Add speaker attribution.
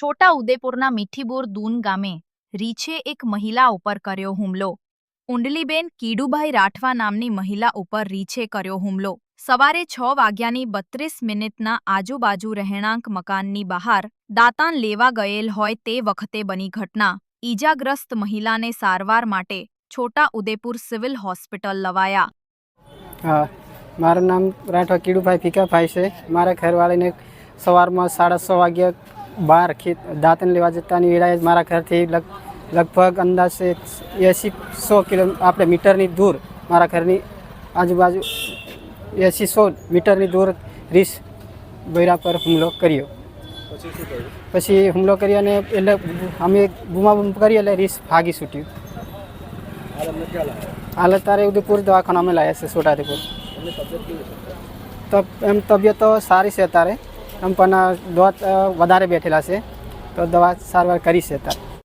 Speaker 1: છોટા ઉદેપુરના મીઠીબોર દૂન ગામે રીછે એક મહિલા ઉપર કર્યો હુમલો. ઊંડલીબેન કીડુભાઈ રાઠવા નામની મહિલા ઉપર રીછે કર્યો હુમલો. સવારે છ વાગ્યાની બત્રીસ મિનિટના આજુબાજુ રહેણાંક મકાનની બહાર દાતાન લેવા ગયેલ હોય તે વખતે બની ઘટના. ઈજાગ્રસ્ત મહિલાને સારવાર માટે છોટા ઉદેપુર સિવિલ હોસ્પિટલ લવાયા.
Speaker 2: મારું નામ રાઠવા કીડુભાઈ ભીખાભાઈ છે. મારા ઘરવાળીને સવારમાં સાડા છ વાગ્યે બહાર ખેત દાંતણ લેવા જતાની વેળાએ મારા ઘરથી લગ લગભગ અંદાજે એંસી સો કિલો આપણે મીટરની દૂર મારા ઘરની આજુબાજુ એંસી સો મીટરની દૂર રીસ બૈરા પર હુમલો કર્યો. પછી હુમલો કર્યો અને એટલે અમે બૂમાબૂમ કરી એટલે રીસ ભાગી છૂટ્યું. હાલ તારે ઉદયપુર દવાખાનામાં લાવ્યા છે છોટાઉદેપુર. તો એમ તબિયત તો સારી છે અત્યારે. એમ પણ દવા વધારે બેઠેલા છે. તો દવા સારવાર કરી છે અત્યારે.